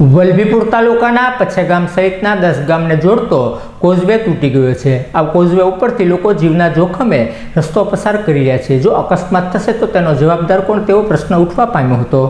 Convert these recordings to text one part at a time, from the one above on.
વલભીપુર તાલુકાના પછેગામ સહિતના દસ ગામને જોડતો કોઝવે તૂટી ગયો છે. આ કોઝવે ઉપરથી લોકો જીવના જોખમે રસ્તો પસાર કરી રહ્યા છે. જો અકસ્માત થશે તો તેનો જવાબદાર કોણ તેવો પ્રશ્ન ઉઠવા પામ્યો હતો.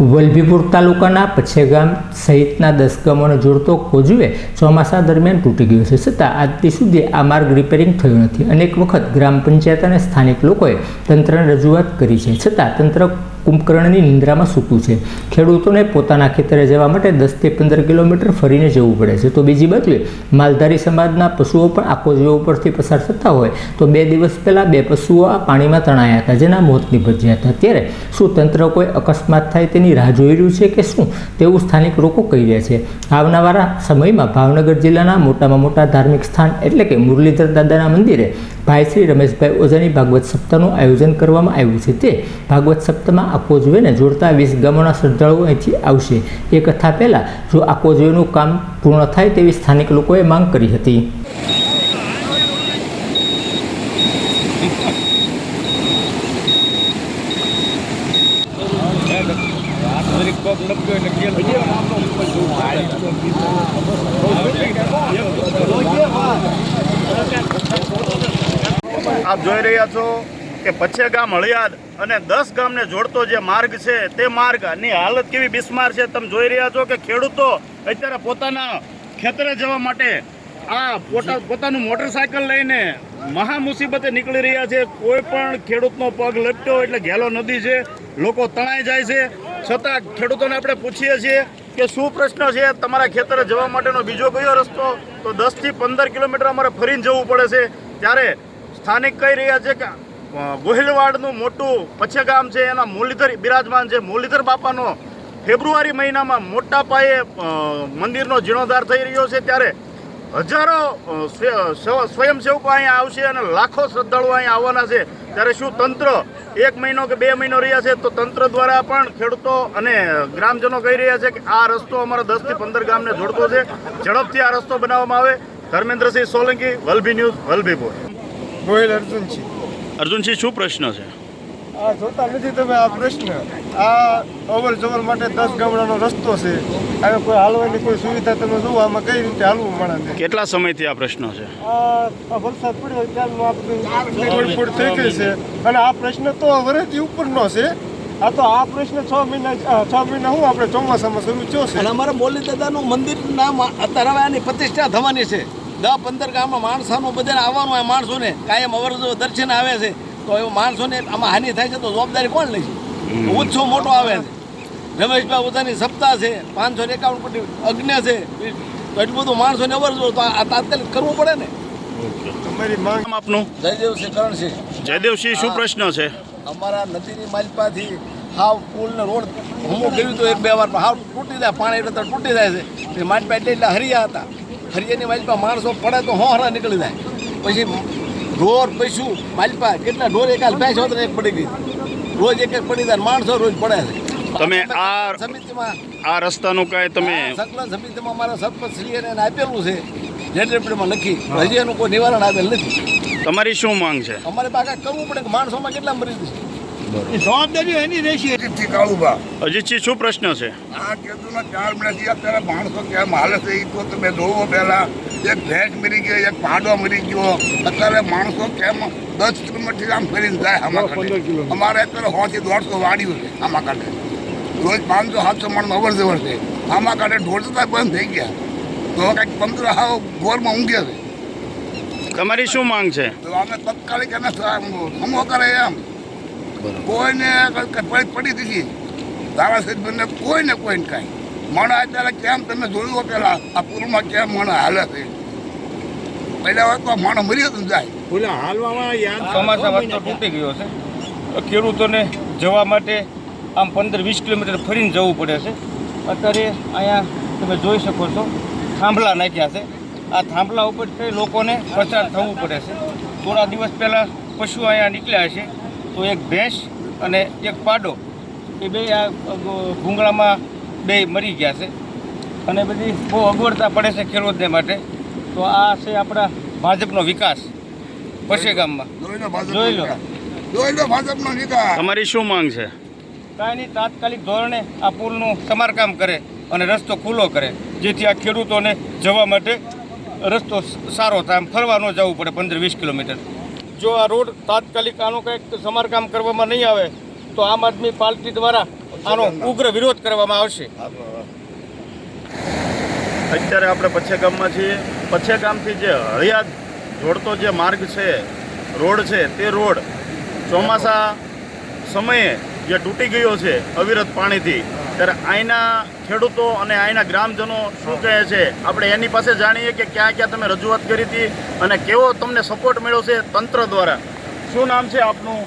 વલભીપુર તાલુકાના પછેગામ સહિતના દસ ગામોને જોડતો કોઝવે ચોમાસા દરમિયાન તૂટી ગયો છે. છતાં આજથી સુધી આ માર્ગ રિપેરિંગ થયો નથી. અનેક વખત ગ્રામ પંચાયત અને સ્થાનિક લોકોએ તંત્રને રજૂઆત કરી છે. છતાં તંત્ર કુંભકર્ણની નિંદ્રામાં સૂતું છે. ખેડૂતોને પોતાના ખેતરે જવા માટે દસથી પંદર કિલોમીટર ફરીને જવું પડે છે. તો બીજી બાજુએ, માલધારી સમાજના પશુઓ પણ આખો કોઝવે ઉપરથી પસાર થતા હોય. તો બે દિવસ પહેલાં બે પશુઓ આ પાણીમાં તણાયા હતા, જેના મોત નિપજ્યા હતા. ત્યારે શું તંત્ર કોઈ અકસ્માત થાય તેની રાહ જોઈ રહ્યું છે કે શું? તેવું સ્થાનિક લોકો કહી રહ્યા છે. આવનારા સમયમાં ભાવનગર જિલ્લાના મોટામાં મોટા ધાર્મિક સ્થાન એટલે કે મુરલીધર દાદાના મંદિરે ભાઈ શ્રી રમેશભાઈ ઓઝાની ભાગવત સપ્તાહનું આયોજન કરવામાં આવ્યું છે. તે ભાગવત સપ્તાહમાં આ કોઝવેને જોડતા વીસ ગામોના શ્રદ્ધાળુઓ અહીંથી આવશે. એ કથા પહેલાં જો આ કોઝવેનું કામ પૂર્ણ થાય તેવી સ્થાનિક લોકોએ માંગ કરી હતી. આપ જોઈ રહ્યા છો કે પછે ગામ હળિયાદ અને દસ ગામને જોડતો જે માર્ગ છે તે માર્ગની હાલત કેવી બિસ્માર છે તમે જોઈ રહ્યા છો કે ખેડૂતો અત્યારે પોતાના ખેતરે જવા માટે આ પોતા પોતાનું મોટરસાયકલ લઈને મહા મુસીબતે નીકળી રહ્યા છે. કોઈ પણ ખેડૂતનો પગ લપટ્યો એટલે ઘેલો નદી છે, લોકો તણાઈ જાય છે. છતાં ખેડૂતોને આપણે પૂછીએ છીએ કે શું પ્રશ્ન છે? તમારા ખેતરે જવા માટેનો બીજો કયો રસ્તો? તો દસથી પંદર કિલોમીટર અમારે ફરીને જવું પડે છે. ત્યારે સ્થાનિક કહી રહ્યા છે કે ગોહિલવાડનું મોટું પછેગામ છે, એના મુરલીધર, બિરાજમાન છે, મુરલીધર બાપાનો ફેબ્રુઆરી મહિનામાં મોટા પાયે મંદિરનો જીર્ણોદ્ધાર થઈ રહ્યો છે. ત્યારે હજારો સ્વયંસેવકો અહીંયા આવશે અને લાખો શ્રદ્ધાળુઓ અહીંયા આવવાના છે. ત્યારે શું તંત્ર એક મહિનો કે બે મહિનો રહ્યા છે, તો તંત્ર દ્વારા પણ ખેડૂતો અને ગ્રામજનો કહી રહ્યા છે કે આ રસ્તો અમારા દસથી પંદર ગામને જોડતો છે. ઝડપથી આ રસ્તો બનાવવામાં આવે. ધર્મેન્દ્રસિંહ સોલંકી, વલભી ન્યૂઝ, વલભીપુર. ગોહિલ અર્જુનજી અર્જુનસિંહ શું પ્રશ્ન છે? આ જોતા નથી તમે આ પ્રશ્ન. આ અવર જવર માટે દસ ગામડાનો રસ્તો છે. હવે કોઈ હાલવાની કોઈ સુવિધા તમે જુઓ આમાં કઈ રીતે હાલવું મળે કેટલા સમયથી આ પ્રશ્ન છે? આ આ વરસાદ પડ્યો ત્યારનું આ થઈ ગઈ છે. અને આ પ્રશ્ન તો વરેથી ઉપરનો છે. આ તો આ પ્રશ્ન છ મહિના છ મહિના હું આપણે ચોમાસામાં શરૂ થયો છે. અને અમારા મોરલી દાદાનું મંદિર નામ અત્યારે હવે આની પ્રતિષ્ઠા થવાની છે. દસ પંદર ગામમાં માણસોનું બધાને આવવાનું હોય માણસોને. કાયમ અવરજો દર્શન આવે છે. તો એ માણસોને આમાં હાનિ થાય છે તો જવાબદારી કોણ લે છે? ઉત્સવ મોટો આવે છે. રમેશભાઈ પોતાની સપ્તાહ છે પાંચસો ને એકાવન કોટી અગ્ન છે. તો એટલું બધું માણસોને અવરજો તો આ તાત્કાલિક કરવું પડે ને. તમારી માંગ આપનું? જયદેવ શ્રી કરણસિંહ. જયદેવસિંહ શું પ્રશ્ન છે? અમારા નદીની માલપાથી હાવ પુલ ને રોડ હું ગયું તો એક બે વાર પણ હાવ તૂટી જાય પાણી એટલે તૂટી જાય છે. એટલે એટલે હરિયા હતા. હરિયાની માલપા માણસો પડે તો હોહરા નીકળી જાય. પછી ઢોર પૈસું માલપા કેટલા ઢોર એકાલ ભેંસ હોત એક પડી ગઈ. રોજ એક એક પડી જાય માણસો રોજ પડે છે. તમે આ- સમિતિમાં આ રસ્તાનું કાંઈ તમે સંકલન સમિતિમાં અમારા સરપંચશ્રીએ એને આપેલું છે. લેટરપેડમાં લખી. હજી એનું કોઈ નિવારણ આપેલ નથી. તમારી શું માંગ છે? અમારે પાકા કરવું પડે કે માણસોમાં કેટલા મરી જશે જવાબદારી એની રહેશે. થી કાળુબા અજીતસિંહ શું પ્રશ્ન છે? આ ખેડૂતના ચાર મહિનાથી અત્યારે માણસો કેમ હાલે છે એ તો તમે જોવો પહેલા. એક ભેંસ મરી ગયો એક ભાંડો મરી ગયો. અત્યારે માણસો કેમ દસ કિલોમીટર આમ ફરીને જાય આમાં અમારે અત્યારે સોથી દોઢસો વાડીઓ છે આમાં કાંઠે રોજ પાંચસો સાતસો માણસ અવર જવર છે. આમાં કાંઠે ઢોળતા બંધ થઈ ગયા. તો કંઈક પંદર હાવ ગોરમાં ઊંઘે છે. તમારી શું માંગ છે? તો અમે તત્કાલિક એને સમો કરે એમ. કોઈને પડી પડી દીધી. ધારાસભ્યને કોઈને કોઈને કાંઈ. મણ અત્યારે કેમ તમે જોયું પેલા? આ પૂરમાં કેમ મણ હાલે છે? પહેલા હોય તો માણસ મરી હતું જાય. ચોમાસામાં તો તૂટી ગયો છે. ખેડૂતોને જવા માટે આમ પંદર વીસ કિલોમીટર ફરીને જવું પડે છે. અત્યારે અહીંયા તમે જોઈ શકો છો થાંભલા નાખ્યા છે. આ થાંભલા ઉપર લોકોને પસાર થવું પડે છે. થોડા દિવસ પહેલાં પશુ અહીંયા નીકળ્યા છે. તો એક ભેંસ અને એક પાડો એ બે આ ભૂંગળામાં બે મરી ગયા છે. અને બધી બહુ અગવડતા પડે છે ખેડૂતને માટે. તો આ છે આપણા ભાજપનો વિકાસ. પશે ગામમાં. જોઈ લો ભાજપનો જોઈ લો. જોઈ લો ભાજપનો વિકાસ. તમારી શું માંગ છે? કાંઈ નહીં તાત્કાલિક ધોરણે આ પુલનું સમારકામ કરે અને રસ્તો ખુલ્લો કરે જેથી આ ખેડૂતોને જવા માટે રસ્તો સારો થાય. ફરવા ન જવું પડે પંદર વીસ કિલોમીટર. જો આ રોડ તાત્કાલિક આનું કંઈક સમારકામ કરવામાં નહીં આવે તો આમ આદમી પાર્ટી દ્વારા આનો ઉગ્ર વિરોધ કરવામાં આવશે. અત્યારે આપણે પછે ગામમાં છીએ. પછે ગામથી જે હળિયાદ જોડતો જે માર્ગ છે રોડ છે તે રોડ ચોમાસા સમયે જે તૂટી ગયો છે અવિરત પાણીથી ત્યારે અહીંના ખેડૂતો અને અહીંના ગ્રામજનો શું કહે છે? આપણે એની પાસે જાણીએ કે ક્યાં ક્યાં તમે રજૂઆત કરી હતી અને કેવો તમને સપોર્ટ મળ્યો છે તંત્ર દ્વારા? શું નામ છે આપનું?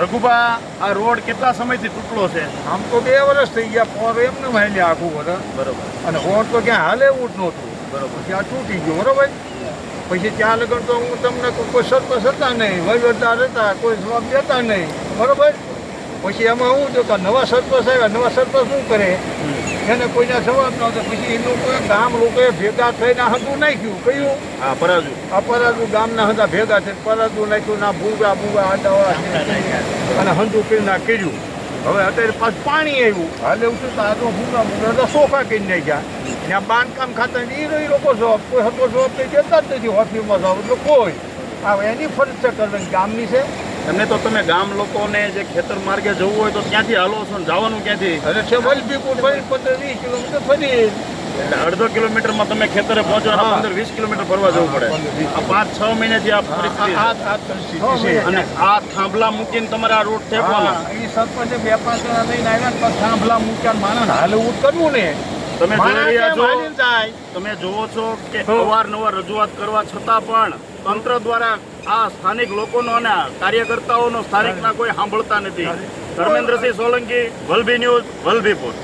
રઘુબા આ રોડ કેટલા સમયથી તૂટલો છે? આમ તો બે વર્ષ થઈ ગયા પોર એમને વહેલી આખું બધા બરોબર. અને હોટ તો ક્યાં હાલે એવું જ નહોતું. બરોબર. ત્યાં તૂટી ગયું બરોબર? પછી ત્યાં લગન તો હું તમને કોઈ કોઈ સરપંચ હતા નહીં વહીવટદાર હતા કોઈ જવાબ દેતા નહીં બરોબર? પછી એમાં શું થયું કે નવા સરપંચ આવ્યા નવા સરપંચ શું કરે? એને કોઈને જવાબ નહોતો પછી એ લોકો ગામ લોકોએ ભેગા થઈને હતું નાખ્યું. કયું? હા પરાજુ. આ પરાજુ ગામના હતા ભેગા થઈને પરાજુ નાખ્યું ના ભૂગા ભૂગા આડાવા અને હંધુ કરી ના કર્યું. હવે અત્યારે પાછું પાણી આવ્યું. હાલે એવું થયું તો આ તો ભૂંગા ભૂંગા સોફા કરી નાખ્યા. ત્યાં બાંધકામ ખાતા એ રહી લોકો જવાબ. કોઈ હતો જવાબ તો જતા જ નથી ઓફિસમાં જવાબ. એટલે કોઈ. હવે એની ફરજ છે કરવાની. ગામની છે. એમને તો તમે ગામ લોકોને જે ખેતર માર્ગે જવું હોય તો ક્યાંથી હાલો છો ને જવાનું ક્યાંથી અને છે વલભીપુર ફરી પંદર વીસ કિલોમીટર ફરી એટલે અડધો કિલોમીટરમાં તમે ખેતરે પહોંચો. પંદર વીસ કિલોમીટર ફરવા જવું પડે. આ પાંચ છ મહિનાથી આ પરિસ્થિતિ આ છે. અને આ થાંભલા મૂકીને તમારે આ રૂટ હા, એ સરપંચે બે પાંચ જણા લઈને આવ્યા ને થાંભલા મૂક્યા માણસ હાલવું કરવું ને તમે જોઈ રહ્યા છો તમે જોવો છો કે. અવારનવાર રજૂઆત કરવા છતાં પણ તંત્ર દ્વારા આ સ્થાનિક લોકોનો અને કાર્યકર્તાઓનો સ્થાનિકના કોઈ સાંભળતા નથી. ધર્મેન્દ્રસિંહ સોલંકી વલભી ન્યૂઝ વલભીપુર.